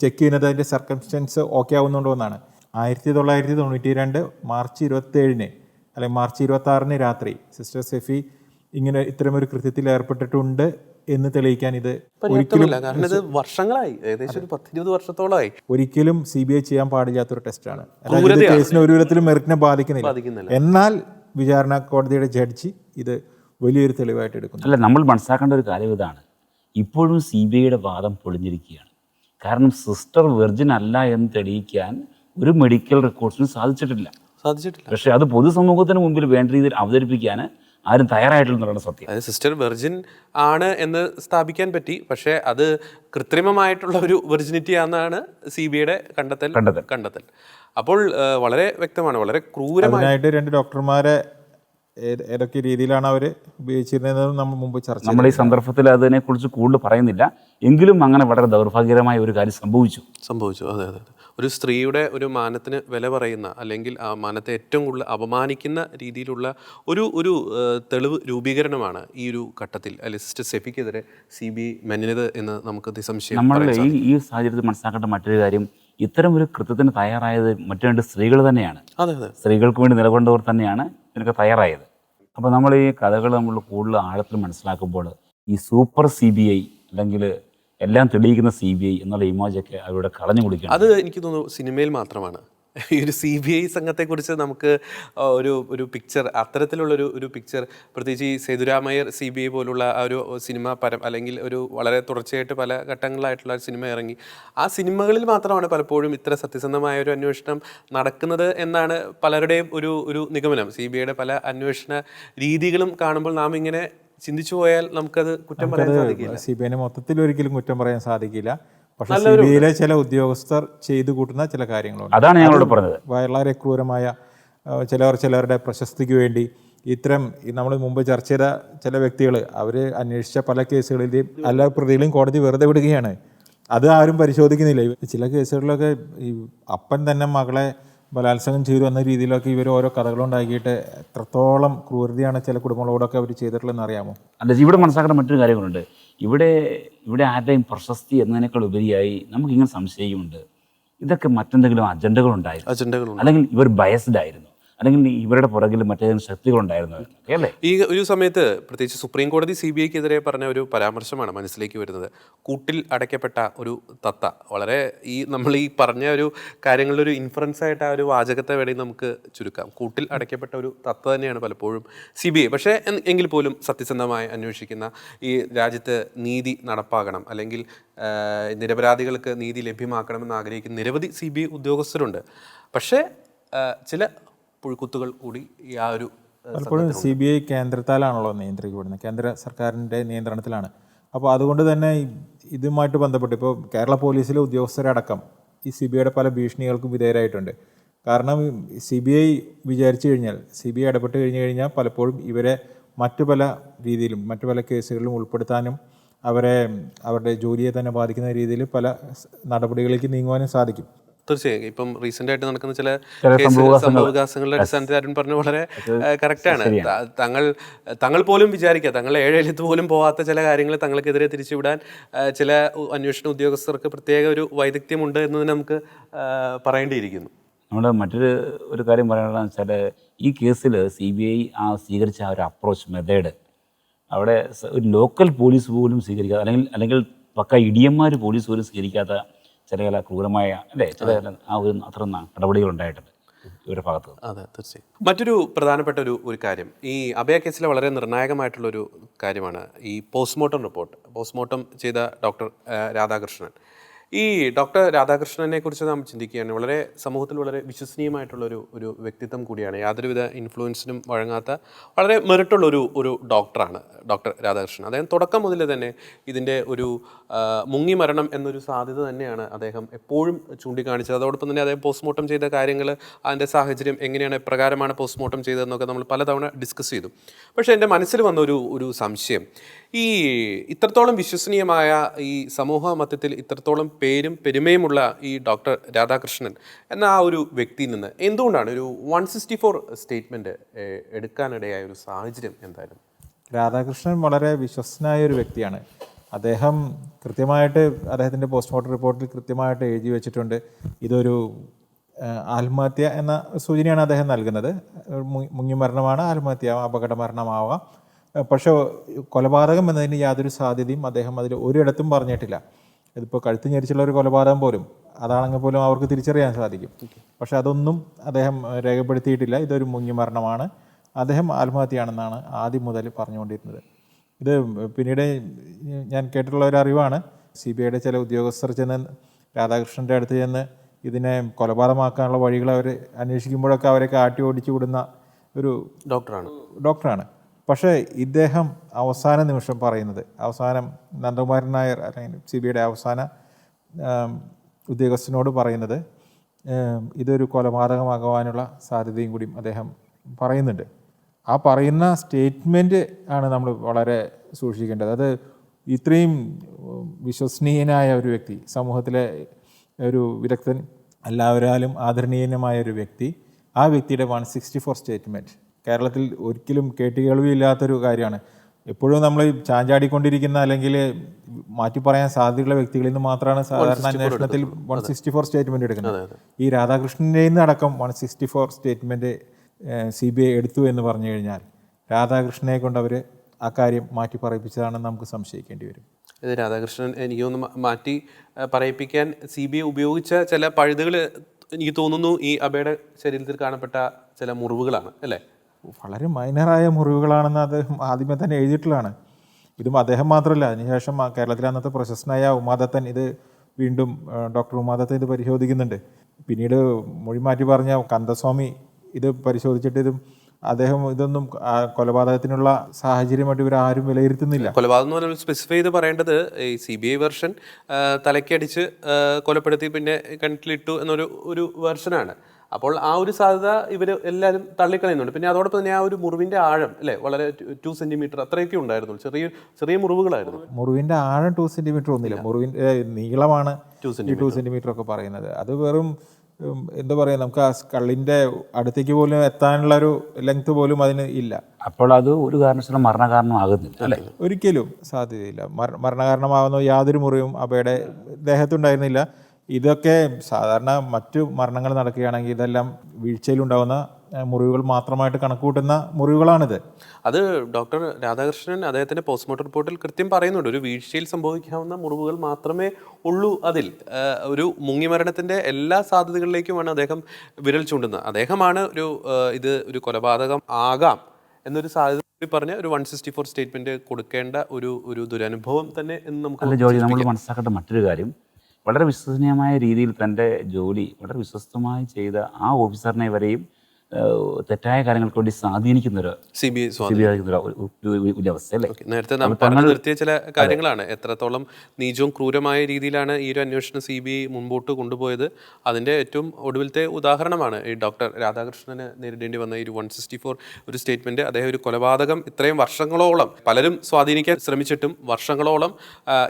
ചെക്ക് ചെയ്യുന്നത് അതിന്റെ സർക്കംസ്റ്റൻസ് ഓക്കെ ആവുന്നുണ്ടോ എന്നാണ്. ആയിരത്തി തൊള്ളായിരത്തി തൊണ്ണൂറ്റി രണ്ട് മാർച്ച് ഇരുപത്തി ഏഴിന് അല്ലെങ്കിൽ മാർച്ച് ഇരുപത്തി ആറിന് രാത്രി സിസ്റ്റർ സെഫി ഇങ്ങനെ ഇത്തരമൊരു കൃത്യത്തിൽ ഏർപ്പെട്ടിട്ടുണ്ട് എന്ന് തെളിയിക്കാൻ ഇത് ഒരിക്കലും കാരണം ഇത് വർഷങ്ങളായി. ഏകദേശം ഒരു പത്തിരുപത് വർഷത്തോളമായി. ഒരിക്കലും സി ബി ഐ ചെയ്യാൻ പാടില്ലാത്തൊരു ടെസ്റ്റാണ് കേസിനെ ഒരു വിധത്തിലും മെറിറ്റിനെ ബാധിക്കുന്നില്ല. എന്നാൽ വിചാരണ കോടതിയുടെ ജഡ്ജി ഇത് വലിയൊരു തെളിവായിട്ട് എടുക്കുന്നു. അല്ല നമ്മൾ മനസ്സിലാക്കേണ്ട ഒരു കാര്യം ഇതാണ്. ഇപ്പോഴും സി ബി ഐയുടെ വാദം പൊളിഞ്ഞിരിക്കുകയാണ്. കാരണം സിസ്റ്റർ വെർജിൻ അല്ല എന്ന് തെളിയിക്കാൻ ഒരു മെഡിക്കൽ റെക്കോർഡ്സിനും സാധിച്ചിട്ടില്ല. സാധിച്ചിട്ടില്ല. പക്ഷേ അത് പൊതുസമൂഹത്തിന് മുമ്പിൽ വേണ്ട രീതിയിൽ അവതരിപ്പിക്കാൻ ആരും തയ്യാറായിട്ടില്ലെന്നുള്ളതാണ് സത്യം. അതായത് സിസ്റ്റർ വെർജിൻ ആണ് എന്ന് സ്ഥാപിക്കാൻ പറ്റി. പക്ഷേ അത് കൃത്രിമമായിട്ടുള്ള ഒരു വെർജിനിറ്റി ആണെന്നാണ് സി ബി ഐയുടെ കണ്ടെത്തൽ കണ്ടെത്തൽ. കണ്ടെത്തൽ. അപ്പോൾ വളരെ വ്യക്തമാണ് വളരെ ക്രൂരമായിട്ട് രണ്ട് ഡോക്ടർമാരെ ഏതൊക്കെ രീതിയിലാണ് അവർ ഉപയോഗിച്ചിരുന്നത് നമ്മൾ മുമ്പ് ചർച്ച ചെയ്തു. നമ്മൾ ഈ സന്ദർഭത്തിൽ അതിനെക്കുറിച്ച് കൂടുതൽ പറയുന്നില്ല. എങ്കിലും അങ്ങനെ വളരെ ദൗർഭാഗ്യകരമായ ഒരു കാര്യം സംഭവിച്ചു. സംഭവിച്ചു. അതെ അതെ ഒരു സ്ത്രീയുടെ ഒരു മാനത്തിന് വില പറയുന്ന അല്ലെങ്കിൽ ആ മാനത്തെ ഏറ്റവും കൂടുതൽ അപമാനിക്കുന്ന രീതിയിലുള്ള ഒരു ഒരു തെളിവ് രൂപീകരണമാണ് ഈ ഒരു ഘട്ടത്തിൽ അല്ലെ സിസ്റ്റർ സെഫിക്കെതിരെ സി ബി മെനിനത് എന്ന് നമുക്ക് നിസ്സംശയം നമ്മൾ ഈ ഈ സാഹചര്യത്തിൽ മനസ്സിലാക്കേണ്ട മറ്റൊരു കാര്യം ഇത്തരം ഒരു കൃത്യത്തിന് തയ്യാറായത് മറ്റു രണ്ട് സ്ത്രീകൾ തന്നെയാണ്. സ്ത്രീകൾക്ക് വേണ്ടി നിലകൊണ്ടവർ തന്നെയാണ് ഇതിനൊക്കെ തയ്യാറായത്. അപ്പോൾ നമ്മൾ ഈ കഥകൾ നമ്മൾ കൂടുതൽ ആഴത്തിൽ മനസ്സിലാക്കുമ്പോൾ ഈ സൂപ്പർ സി ബി ഐ അല്ലെങ്കിൽ എല്ലാം തെളിയിക്കുന്ന സി ബി ഐ എന്നുള്ള ഇമോജൊക്കെ അവരുടെ കളഞ്ഞു കുടിക്കണം. അത് എനിക്ക് തോന്നുന്നു സിനിമയിൽ മാത്രമാണ്. ഈ ഒരു സി ബി ഐ സംഘത്തെക്കുറിച്ച് നമുക്ക് ഒരു ഒരു പിക്ചർ അത്തരത്തിലുള്ളൊരു ഒരു പിക്ചർ പ്രത്യേകിച്ച് ഈ സേതുരാമയ്യർ സി ബി ഐ പോലുള്ള ആ ഒരു സിനിമ പരം അല്ലെങ്കിൽ ഒരു വളരെ തുടർച്ചയായിട്ട് പല ഘട്ടങ്ങളിലായിട്ടുള്ള സിനിമ ഇറങ്ങി. ആ സിനിമകളിൽ മാത്രമാണ് പലപ്പോഴും ഇത്ര സത്യസന്ധമായ ഒരു അന്വേഷണം നടക്കുന്നത് എന്നാണ് പലരുടെയും ഒരു ഒരു നിഗമനം. സി ബി ഐയുടെ പല അന്വേഷണ രീതികളും കാണുമ്പോൾ നാം ഇങ്ങനെ ചിന്തിച്ചു പോയാൽ നമുക്കത് കുറ്റം പറയാൻ സാധിക്കില്ല. സി ബി ഐനെ മൊത്തത്തിൽ ഒരിക്കലും കുറ്റം പറയാൻ സാധിക്കില്ല. പക്ഷേ ചില ഉദ്യോഗസ്ഥർ ചെയ്തു കൂട്ടുന്ന ചില കാര്യങ്ങളുണ്ട്. അതാണ് ഞങ്ങളോട് പറഞ്ഞത്. വളരെ ക്രൂരമായ ചിലവർ ചിലവരുടെ പ്രശസ്തിക്ക് വേണ്ടി ഇത്തരം നമ്മൾ മുമ്പ് ചർച്ച ചെയ്ത ചില വ്യക്തികൾ അവർ അന്വേഷിച്ച പല കേസുകളിലെയും എല്ലാ പ്രതികളെയും കോടതി വെറുതെ വിടുകയാണ്. അത് ആരും പരിശോധിക്കുന്നില്ല. ചില കേസുകളിലൊക്കെ ഈ അപ്പൻ തന്നെ മകളെ ബലാത്സംഗം ചെയ്തു എന്ന രീതിയിലൊക്കെ ഇവർ ഓരോ കഥകളുണ്ടാക്കിയിട്ട് എത്രത്തോളം ക്രൂരതയാണ് ചില കുടുംബങ്ങളോടൊക്കെ അവർ ചെയ്തിട്ടുള്ളതെന്ന് അറിയാമോ? അല്ല ഇവിടെ മനസ്സിലാക്കേണ്ട മറ്റൊരു കാര്യങ്ങളുണ്ട്. ഇവിടെ ഇവിടെ ആരുടെയും പ്രശസ്തി എന്നതിനേക്കാൾ ഉപരിയായി നമുക്കിങ്ങനെ സംശയമുണ്ട്. ഇതൊക്കെ മറ്റെന്തെങ്കിലും അജണ്ടകളുണ്ടായിരുന്നു. അജണ്ടകൾ അല്ലെങ്കിൽ ഇവർ ബയസ്ഡ് ആയിരുന്നു. അല്ലെങ്കിൽ ഇവരുടെ പുറകിൽ മറ്റേതെങ്കിലും ശക്തികളുണ്ടായിരുന്നു അല്ലേ? ഈ ഒരു സമയത്ത് പ്രത്യേകിച്ച് സുപ്രീം കോടതി സി ബി ഐക്കെതിരെ പറഞ്ഞ ഒരു പരാമർശമാണ് മനസ്സിലേക്ക് വരുന്നത്. കൂട്ടിൽ അടയ്ക്കപ്പെട്ട ഒരു തത്ത. വളരെ ഈ നമ്മൾ ഈ പറഞ്ഞ ഒരു കാര്യങ്ങളിലൊരു ഇൻഫറൻസ് ആയിട്ട് ആ ഒരു വാചകത്തെ വേണമെങ്കിൽ നമുക്ക് ചുരുക്കാം. കൂട്ടിൽ അടയ്ക്കപ്പെട്ട ഒരു തത്ത തന്നെയാണ് പലപ്പോഴും സി ബി ഐ. പക്ഷേ എങ്കിൽ പോലും സത്യസന്ധമായി അന്വേഷിക്കുന്ന ഈ രാജ്യത്ത് നീതി നടപ്പാകണം. അല്ലെങ്കിൽ നിരപരാധികൾക്ക് നീതി ലഭ്യമാക്കണമെന്ന് ആഗ്രഹിക്കുന്ന നിരവധി സി ബി ഐ ഉദ്യോഗസ്ഥരുണ്ട്. പക്ഷേ ചില പുഴുക്കുത്തുകൾ കൂടി ഈ ആ ഒരു പലപ്പോഴും സി ബി ഐ കേന്ദ്രത്താലാണല്ലോ നിയന്ത്രിക്കപ്പെടുന്നത്. കേന്ദ്ര സർക്കാരിന്റെ നിയന്ത്രണത്തിലാണ്. അപ്പോൾ അതുകൊണ്ട് തന്നെ ഇതുമായിട്ട് ബന്ധപ്പെട്ട് ഇപ്പോൾ കേരള പോലീസിലെ ഉദ്യോഗസ്ഥരടക്കം ഈ സി ബി ഐയുടെ പല ഭീഷണികൾക്കും വിധേയരായിട്ടുണ്ട്. കാരണം സി ബി ഐ വിചാരിച്ചു കഴിഞ്ഞാൽ സി ബി ഐ ഇടപെട്ട് കഴിഞ്ഞു കഴിഞ്ഞാൽ പലപ്പോഴും ഇവരെ മറ്റു പല രീതിയിലും മറ്റു പല കേസുകളിലും ഉൾപ്പെടുത്താനും അവരെ അവരുടെ ജോലിയെ തന്നെ ബാധിക്കുന്ന രീതിയിൽ പല നടപടികളിലേക്ക് നീങ്ങുവാനും സാധിക്കും. തീർച്ചയായും. ഇപ്പം റീസെന്റ് ആയിട്ട് നടക്കുന്ന ചില. സംഭവവികാസങ്ങളുടെ അടിസ്ഥാനത്തിൽ അരുൺ പറഞ്ഞ വളരെ കറക്റ്റാണ് തങ്ങൾ തങ്ങൾ പോലും വിചാരിക്കുക തങ്ങൾ ഏഴെഴുത്ത് പോലും പോവാത്ത ചില കാര്യങ്ങൾ തങ്ങൾക്കെതിരെ തിരിച്ചുവിടാൻ ചില അന്വേഷണ ഉദ്യോഗസ്ഥർക്ക് പ്രത്യേക ഒരു വൈദഗ്ധ്യമുണ്ട് എന്നതിന് നമുക്ക് പറയേണ്ടിയിരിക്കുന്നു. നമ്മുടെ മറ്റൊരു ഒരു കാര്യം പറയാനുള്ളതെന്ന് വെച്ചാൽ ഈ കേസിൽ സി ബി ഐ ആ സ്വീകരിച്ച ആ ഒരു അപ്രോച്ച് മെത്തേഡ് അവിടെ ഒരു ലോക്കൽ പോലീസ് പോലും സ്വീകരിക്കാത്ത അല്ലെങ്കിൽ അല്ലെങ്കിൽ പക്ക ഇടിയന്മാർ പോലീസ് പോലും സ്വീകരിക്കാത്ത ചില ചില ക്രൂരമായ അല്ലേ? ചില ചില ആ ഒരു അത്ര നടപടികൾ ഉണ്ടായിട്ടുണ്ട് ഇവരുടെ ഭാഗത്ത് അതെ തീർച്ചയായും. മറ്റൊരു പ്രധാനപ്പെട്ട ഒരു ഒരു കാര്യം. ഈ അഭയ കേസിലെ വളരെ നിർണായകമായിട്ടുള്ളൊരു കാര്യമാണ് ഈ പോസ്റ്റ്മോർട്ടം റിപ്പോർട്ട്. പോസ്റ്റ്മോർട്ടം ചെയ്ത ഡോക്ടർ രാധാകൃഷ്ണൻ. ഈ ഡോക്ടർ രാധാകൃഷ്ണനെ കുറിച്ച് നാം ചിന്തിക്കുകയാണ്. വളരെ സമൂഹത്തിൽ വളരെ വിശ്വസനീയമായിട്ടുള്ള ഒരു ഒരു വ്യക്തിത്വം കൂടിയാണ്. യാതൊരുവിധ ഇൻഫ്ലുവൻസിനും വഴങ്ങാത്ത വളരെ മെറിറ്റുള്ള ഒരു ഒരു ഡോക്ടറാണ് ഡോക്ടർ രാധാകൃഷ്ണൻ. അദ്ദേഹം തുടക്കം മുതൽ തന്നെ ഇതിന്റെ ഒരു മുങ്ങി മരണം എന്നൊരു സാധ്യത തന്നെയാണ് അദ്ദേഹം എപ്പോഴും ചൂണ്ടിക്കാണിച്ചത്. അതോടൊപ്പം തന്നെ അദ്ദേഹം പോസ്റ്റ്മോർട്ടം ചെയ്ത കാര്യങ്ങൾ അതിന്റെ സാഹചര്യം എങ്ങനെയാണ് എപ്രകാരമാണ് പോസ്റ്റ്മോർട്ടം ചെയ്തതെന്നൊക്കെ നമ്മൾ പലതവണ ഡിസ്കസ് ചെയ്തു. പക്ഷേ എന്റെ മനസ്സിൽ വന്ന ഒരു ഒരു സംശയം. ഈ ഇത്രത്തോളം വിശ്വസനീയമായ ഈ സമൂഹ മധ്യത്തിൽ ഇത്രത്തോളം പേരും പെരുമയുമുള്ള ഈ ഡോക്ടർ രാധാകൃഷ്ണൻ എന്ന ആ ഒരു വ്യക്തിയിൽ നിന്ന് എന്തുകൊണ്ടാണ് ഒരു വൺ സിക്സ്റ്റി ഫോർ സ്റ്റേറ്റ്മെന്റ് എടുക്കാനിടയായ ഒരു സാഹചര്യം എന്തായാലും രാധാകൃഷ്ണൻ വളരെ വിശ്വസനായ ഒരു വ്യക്തിയാണ്. അദ്ദേഹം കൃത്യമായിട്ട് അദ്ദേഹത്തിന്റെ പോസ്റ്റ്മോർട്ടം റിപ്പോർട്ടിൽ കൃത്യമായിട്ട് എഴുതി വെച്ചിട്ടുണ്ട്. ഇതൊരു ആത്മഹത്യ എന്ന സൂചനയാണ് അദ്ദേഹം നൽകുന്നത്. മുങ്ങി മരണമാണ് ആത്മഹത്യ അപകട മരണമാവാം. പക്ഷേ കൊലപാതകം എന്നതിന് യാതൊരു സാധ്യതയും അദ്ദേഹം അതിൽ ഒരിടത്തും പറഞ്ഞിട്ടില്ല. ഇതിപ്പോൾ കഴുത്ത് ഞെരിച്ചുള്ള ഒരു കൊലപാതകം പോലും അതാണെങ്കിൽ പോലും അവർക്ക് തിരിച്ചറിയാൻ സാധിക്കും. പക്ഷേ അതൊന്നും അദ്ദേഹം രേഖപ്പെടുത്തിയിട്ടില്ല. ഇതൊരു മുങ്ങിമരണമാണ്. അദ്ദേഹം ആത്മഹത്യയാണെന്നാണ് ആദ്യം മുതൽ പറഞ്ഞുകൊണ്ടിരുന്നത്. ഇത് പിന്നീട് ഞാൻ കേട്ടിട്ടുള്ള ഒരു അറിവാണ്. സി ബി ഐയുടെ ചില ഉദ്യോഗസ്ഥർ ചെന്ന് രാധാകൃഷ്ണന്റെ അടുത്ത് ചെന്ന് ഇതിനെ കൊലപാതകമാക്കാനുള്ള വഴികൾ അവർ അന്വേഷിക്കുമ്പോഴൊക്കെ അവരൊക്കെ ആട്ടി ഓടിച്ചു വിടുന്ന ഒരു ഡോക്ടറാണ്. ഡോക്ടറാണ്. പക്ഷേ ഇദ്ദേഹം അവസാന നിമിഷം പറയുന്നത് അവസാനം നന്ദകുമാരൻ നായർ അല്ലെങ്കിൽ സി ബി ഐയുടെ അവസാന ഉദ്യോഗസ്ഥനോട് പറയുന്നത് ഇതൊരു കൊലപാതകമാകുവാനുള്ള സാധ്യതയും കൂടിയും അദ്ദേഹം പറയുന്നുണ്ട്. ആ പറയുന്ന സ്റ്റേറ്റ്മെന്റ് ആണ് നമ്മൾ വളരെ സൂക്ഷിക്കേണ്ടത്. അത് ഇത്രയും വിശ്വസനീയനായ ഒരു വ്യക്തി സമൂഹത്തിലെ ഒരു വിദഗ്ധൻ എല്ലാവരാലും ആദരണീയനമായ ഒരു വ്യക്തി ആ വ്യക്തിയുടെ വൺ സിക്സ്റ്റി ഫോർ സ്റ്റേറ്റ്മെന്റ് കേരളത്തിൽ ഒരിക്കലും കേട്ടുകേൾവിയില്ലാത്തൊരു കാര്യമാണ്. എപ്പോഴും നമ്മൾ ചാഞ്ചാടിക്കൊണ്ടിരിക്കുന്ന അല്ലെങ്കിൽ മാറ്റി പറയാൻ സാധ്യതയുള്ള വ്യക്തികളിൽ നിന്ന് മാത്രമാണ് സാധാരണ അന്വേഷണത്തിൽ വൺ സിക്സ്റ്റി ഫോർ സ്റ്റേറ്റ്മെന്റ് എടുക്കുന്നത്. ഈ രാധാകൃഷ്ണന്റെ നിന്ന് അടക്കം one sixty four statement C B I എടുത്തു എന്ന് പറഞ്ഞു കഴിഞ്ഞാൽ രാധാകൃഷ്ണനെ കൊണ്ട് അവർ ആ കാര്യം മാറ്റി പറയിപ്പിച്ചതാണെന്ന് നമുക്ക് സംശയിക്കേണ്ടി വരും. ഇത് രാധാകൃഷ്ണൻ എനിക്ക് തോന്നുന്നു മാറ്റി പറയിപ്പിക്കാൻ സി ബി ഐ ഉപയോഗിച്ച ചില പഴുതുകൾ എനിക്ക് തോന്നുന്നു ഈ അബയുടെ ശരീരത്തിൽ കാണപ്പെട്ട ചില മുറിവുകളാണ് അല്ലേ? വളരെ മൈനറായ മുറിവുകളാണെന്ന് അദ്ദേഹം ആദ്യമേ തന്നെ എഴുതിയിട്ടുള്ളതാണ്. ഇതും അദ്ദേഹം മാത്രമല്ല. അതിനുശേഷം കേരളത്തിലെ അന്നത്തെ പ്രശസ്തനായ ഉമാദത്തൻ ഇത് വീണ്ടും ഡോക്ടർ ഉമാദത്തൻ ഇത് പരിശോധിക്കുന്നുണ്ട്. പിന്നീട് മൊഴി മാറ്റി പറഞ്ഞ കന്ദസ്വാമി ഇത് പരിശോധിച്ചിട്ട് ഇതും അദ്ദേഹം ഇതൊന്നും കൊലപാതകത്തിനുള്ള സാഹചര്യമായിട്ട് ഇവർ ആരും വിലയിരുത്തുന്നില്ല. കൊലപാതകം എന്ന് പറയുമ്പോൾ സ്പെസിഫൈ ചെയ്ത് പറയേണ്ടത് ഈ സി ബി ഐ വെർഷൻ തലക്കടിച്ച് കൊലപ്പെടുത്തി പിന്നെ കിണറ്റിലിട്ടു എന്നൊരു ഒരു വെർഷനാണ് അപ്പോൾ ആ ഒരു സാധ്യത ഇവർ എല്ലാവരും തള്ളിക്കളയുന്നുണ്ട്. പിന്നെ അതോടൊപ്പം തന്നെ ആ ഒരു മുറിവിന്റെ ആഴം അല്ലേ? വളരെ ടു സെന്റിമീറ്റർ അത്രയൊക്കെ ഉണ്ടായിരുന്നു ചെറിയ ചെറിയ മുറിവുകളായിരുന്നു. മുറിവിന്റെ ആഴം ടു സെന്റിമീറ്റർ ഒന്നുമില്ല. മുറിവിന്റെ നീളമാണ് ടു സെന്റിമീറ്റർ ഒക്കെ പറയുന്നത്. അത് വെറും എന്താ പറയുക നമുക്ക് ആ കള്ളിന്റെ അടുത്തേക്ക് പോലും എത്താനുള്ള ഒരു ലെങ്ത് പോലും അതിന് ഇല്ല. അപ്പോൾ അത് ഒരു കാരണത്തിനും മരണകാരണമാകുന്നില്ല അല്ലേ? ഒരിക്കലും സാധ്യതയില്ല. മര- മരണകാരണമാകുന്ന യാതൊരു മുറിവും അബയുടെ ദേഹത്തുണ്ടായിരുന്നില്ല. ഇതൊക്കെ സാധാരണ മറ്റു മരണങ്ങൾ നടക്കുകയാണെങ്കിൽ ഇതെല്ലാം വീഴ്ചയിലുണ്ടാകുന്ന ഉണ്ടാകുന്ന മുറിവുകൾ മാത്രമായിട്ട് കണക്കുകൂട്ടുന്ന മുറിവുകളാണിത്. അത് ഡോക്ടർ രാധാകൃഷ്ണൻ അദ്ദേഹത്തിന്റെ പോസ്റ്റ്മോർട്ടം റിപ്പോർട്ടിൽ കൃത്യം പറയുന്നുണ്ട്. ഒരു വീഴ്ചയിൽ സംഭവിക്കാവുന്ന മുറിവുകൾ മാത്രമേ ഉള്ളൂ അതിൽ. ഒരു മുങ്ങിമരണത്തിന്റെ എല്ലാ സാധ്യതകളിലേക്കുമാണ് അദ്ദേഹം വിരൽ ചൂണ്ടുന്നത്. അദ്ദേഹമാണ് ഒരു ഇത് ഒരു കൊലപാതകം ആകാം എന്നൊരു സാധ്യത കൂടി പറഞ്ഞ ഒരു വൺ സിക്സ്റ്റി ഫോർ സ്റ്റേറ്റ്മെന്റ് കൊടുക്കേണ്ട ഒരു ഒരു ദുരനുഭവം തന്നെ എന്ന് നമുക്ക് ജോലി നമ്മൾ മനസ്സിലാക്കേണ്ട മറ്റൊരു കാര്യം. വളരെ വിശ്വസനീയമായ രീതിയിൽ തന്റെ ജോലി വളരെ വിശ്വസ്തമായി ചെയ്ത ആ ഓഫീസറിനെ വരെയും തെറ്റായ കാര്യങ്ങൾക്ക് വേണ്ടി സ്വാധീനിക്കുന്ന ഒരു സി ബി ഒരു- അവസ്ഥ അല്ലേ? നേരത്തെ പറഞ്ഞു നിർത്തിയ ചില കാര്യങ്ങളാണ്. എത്രത്തോളം നീചവും ക്രൂരമായ രീതിയിലാണ് ഈ ഒരു അന്വേഷണം സി ബി ഐ മുൻപോട്ട് കൊണ്ടുപോയത്. അതിന്റെ ഏറ്റവും ഒടുവിലത്തെ ഉദാഹരണമാണ് ഈ ഡോക്ടർ രാധാകൃഷ്ണന് നേരിടേണ്ടി വന്ന ഈ ഒരു വൺ സിക്സ്റ്റി ഫോർ ഒരു സ്റ്റേറ്റ്മെന്റ് അദ്ദേഹം ഒരു കൊലപാതകം ഇത്രയും വർഷങ്ങളോളം പലരും സ്വാധീനിക്കാൻ ശ്രമിച്ചിട്ടും വർഷങ്ങളോളം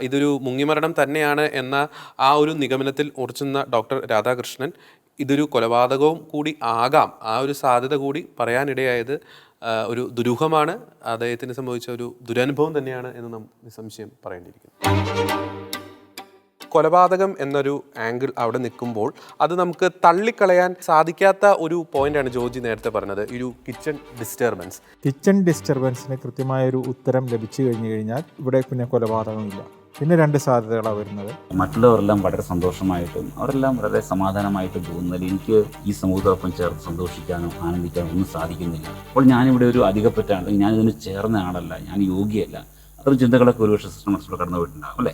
ഇതൊരു മുങ്ങിമരണം തന്നെയാണ് എന്ന ആ ഒരു നിഗമനത്തിൽ ഉറച്ചുന്ന ഡോക്ടർ രാധാകൃഷ്ണൻ ഇതൊരു കൊലപാതകവും കൂടി ആകാം. ആ ഒരു സാധ്യത കൂടി പറയാനിടയായത് ഒരു ദുരൂഹമാണ്. അദ്ദേഹത്തിന് സംഭവിച്ച ഒരു ദുരനുഭവം തന്നെയാണ് എന്ന് നാം നിസ്സംശയം പറയേണ്ടിയിരിക്കുന്നു. കൊലപാതകം എന്നൊരു ആംഗിൾ അവിടെ നിൽക്കുമ്പോൾ അത് നമുക്ക് തള്ളിക്കളയാൻ സാധിക്കാത്ത ഒരു പോയിന്റാണ് ജോർജി നേരത്തെ പറഞ്ഞത് ഒരു കിച്ചൺ ഡിസ്റ്റർബൻസ് കിച്ചൺ ഡിസ്റ്റർബൻസിന് കൃത്യമായ ഒരു ഉത്തരം ലഭിച്ചു കഴിഞ്ഞു കഴിഞ്ഞാൽ ഇവിടെ പിന്നെ കൊലപാതകമില്ല. പിന്നെ രണ്ട് സാധ്യതകളാണ് വരുന്നത്. മറ്റുള്ളവരെല്ലാം വളരെ സന്തോഷമായിട്ടും അവരെല്ലാം വളരെ സമാധാനമായിട്ടും പോകുന്നതിൽ എനിക്ക് ഈ സമൂഹത്തോടൊപ്പം ചേർന്ന് സന്തോഷിക്കാനോ ആനന്ദിക്കാനോ ഒന്നും സാധിക്കുന്നില്ല. അപ്പോൾ ഞാനിവിടെ ഒരു അധികപ്പറ്റാണ് ഞാൻ ഇതിന് ചേർന്ന ആളല്ല ഞാൻ യോഗ്യയല്ല. അത്തരം ചിന്തകളൊക്കെ ഒരുപക്ഷെ സിസ്റ്റം മനസ്സിലൂടെ കടന്നു പോയിട്ടുണ്ടാകും അല്ലേ?